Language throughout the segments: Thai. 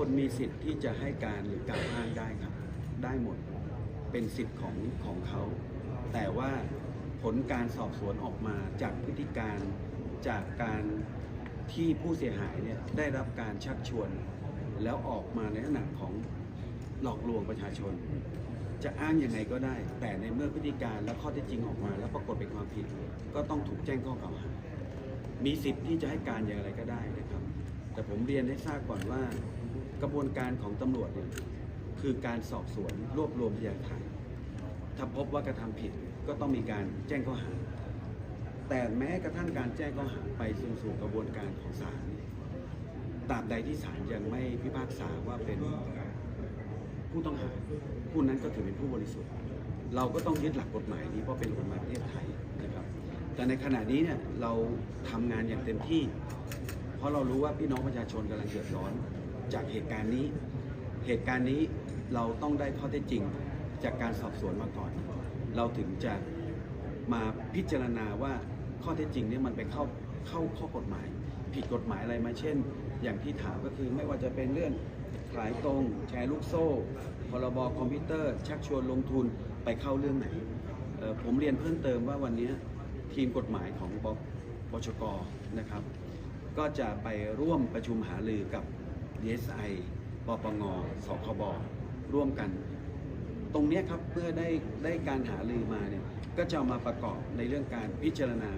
คนมีสิทธิ์ที่จะให้การหรือกล่าวอ้างได้ครับ ได้หมดเป็นสิทธิ์ของของเขา แต่ว่าผลการสอบสวนออกมาจากพฤติการจากการที่ผู้เสียหายเนี่ยได้รับการชักชวน แล้วออกมาในลักษณะของหลอกลวงประชาชน จะอ้างยังไงก็ได้ แต่ในเมื่อพฤติการและข้อเท็จจริงออกมา แล้วปรากฏเป็นความผิด ก็ต้องถูกแจ้งข้อกล่าวหา มีสิทธิ์ที่จะให้การอย่างไรก็ได้นะครับ แต่ผมเรียนให้ทราบก่อนว่า กระบวนการของตำรวจเนี่ยคือการสอบสวนรวบรวมพยานฐานถ้าพบว่ากระทำผิดก็ต้องมีการแจ้งข้อหา แต่แม้กระทั่งการแจ้งข้อหาไปสู่สกระบวนการของศาลตราบใดที่ศาลยังไม่พิพากษาว่าเป็นผู้ต้องหาผู้นั้นก็ถือเป็นผู้บริสุทธิ์ เราก็ต้องยึดหลักกฎหมายนี้เพราะเป็นกฎหมายประเทศไทยนะครับ แต่ในขณะนี้เนี่ยเราทำงานอย่างเต็มที่ เพราะเรารู้ว่าพี่น้องประชาชนกำลังเดือดร้อน จากเหตุการณ์นี้ เหตุการณ์นี้เราต้องได้ข้อเท็จจริงจากการสอบสวนมาก่อน เราถึงจะมาพิจารณาว่าข้อเท็จจริงเนี่ยมันไปเข้าเข้าข้อกฎหมาย ผิดกฎหมายอะไรไหมาเช่น อย่างที่ถามก็คือไม่ว่าจะเป็นเรื่องขายตรง แชร์ลูกโซ่พรบคอมพิวเตอร์ ชักชวนลงทุนไปเข้าเรื่องไหน ผมเรียนเพิ่มเติมว่าวันนี้ทีมกฎหมายของบปชกนะครับ ก็จะไปร่วมประชุมหารือกับ DSI ปปงสคบร่วมกัน ตรงเนี้ยครับเมื่อได้ได้การหารือมาเนี่ยก็จะเอามาประกอบในเรื่องการพิจารณา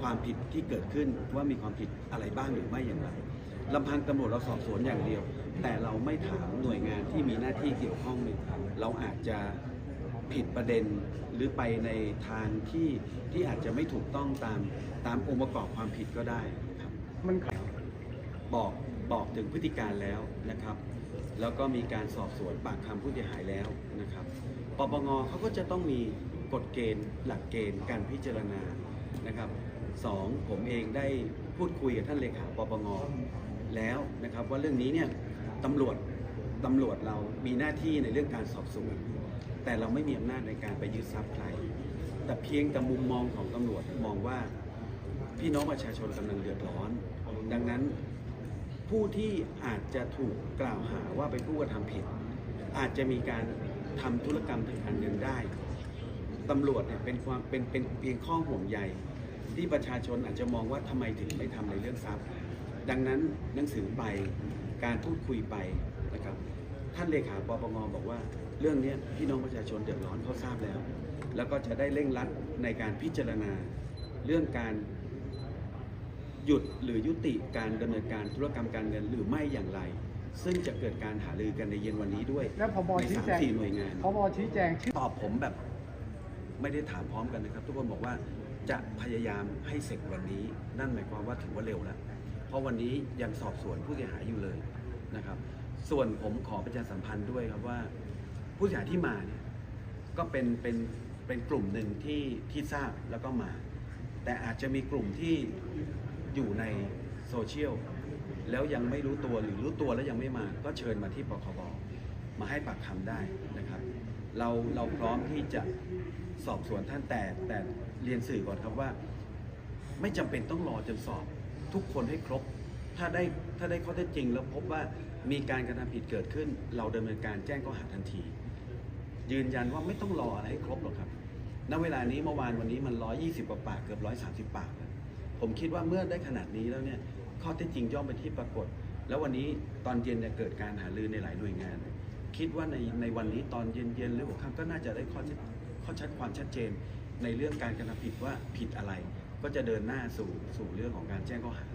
ความผิดที่เกิดขึ้นว่ามีความผิดอะไรบ้างหรือไม่อย่างไรลำพังตำรวจเราสอบสวนอย่างเดียว แต่เราไม่ถามหน่วยงานที่มีหน้าที่เกี่ยวข้องเนี่ยเราอาจจะผิดประเด็นหรือไปในทางที่ที่อาจจะไม่ถูกต้องตามตามองค์ประกอบความผิดก็ได้ครับมันบอก บอกถึงพฤติการแล้วนะครับ แล้วก็มีการสอบสวนปากคำผู้เสียหายแล้วนะครับปปงเขาก็จะต้องมีกฎเกณฑ์หลักเกณฑ์การพิจารณานะครับสองผมเองได้พูดคุยกับท่านเลขาปปงแล้วนะครับ ว่าเรื่องนี้เนี่ยตำรวจตำรวจเรามีหน้าที่ในเรื่องการสอบสวน แต่เราไม่มีอำนาจในการไปยึดทรัพย์ใคร แต่เพียงแต่มุมมองของตำรวจมองว่าพี่น้องประชาชนกำลังเดือดร้อน ดังนั้น ผู้ที่อาจจะถูกกล่าวหาว่าเป็นผู้กระทำผิด อาจจะมีการทำธุรกรรมทางการเงินได้ตำรวจเนี่ยเป็นความเป็นเป็นเพียงข้อห่วงใยที่ประชาชนอาจจะมองว่าทำไมถึงไม่ทำในเรื่องทรัพย์ ดังนั้นหนังสือไปการพูดคุยไปนะครับ ท่านเลขาปปงบอกว่า เรื่องนี้พี่น้องประชาชนเดือดร้อนเขาทราบแล้ว แล้วก็จะได้เร่งรัดในการพิจารณาเรื่องการ หยุดหรือยุติการดำเนินการธุรกรรมการเงินหรือไม่อย่างไร ซึ่งจะเกิดการหารือกันในเย็นวันนี้ด้วยแล้วพบในชี้สามแจงสี่หน่วยงานพบชี้แจงชื่อตอบผมแบบไม่ได้ถามพร้อมกันนะครับ ทุกคนบอกว่าจะพยายามให้เสร็จวันนี้ นั่นหมายความว่าถือว่าเร็วแล้ว เพราะวันนี้ยังสอบสวนผู้เสียหายอยู่เลยนะครับ ส่วนผมขอประชาสัมพันธ์ด้วยครับว่า ผู้เสียหายที่มาเนี่ยก็เป็นเป็นเป็นกลุ่มหนึ่งที่ที่ทราบแล้วก็มา แต่อาจจะมีกลุ่มที่ อยู่ในโซเชียลแล้วยังไม่รู้ตัวหรือรู้ตัวแล้วยังไม่มา ก็เชิญมาที่ปคบมาให้ปากคำได้นะครับ เราเราพร้อมที่จะสอบสวนท่านแต่แต่เรียนสื่อก่อนครับว่า ไม่จำเป็นต้องรอจนสอบทุกคนให้ครบ ถ้าได้ถ้าได้ข้อเท็จจริง แล้วพบว่ามีการกระทำผิดเกิดขึ้น เราดำเนินการแจ้งข้อหาทันที ยืนยันว่าไม่ต้องรออะไรให้ครบหรอกครับณเวลานี้เมื่อวานวันนี้มัน 120กว่าปากเกือบ130 ปากแล้ว ผมคิดว่าเมื่อได้ขนาดนี้แล้วเนี่ยข้อเท็จจริงย่อมเป็นที่ปรากฏ แล้ววันนี้ตอนเย็นเนี่ยเกิดการหารือในหลายหน่วยงาน คิดว่าในในวันนี้ตอนเย็นๆหรือหัวค่ำก็น่าจะได้ข้อชัดข้อชัดความชัดเจน ในเรื่องการกระทำผิดว่าผิดอะไร ก็จะเดินหน้าสู่สู่เรื่องของการแจ้งข้อหา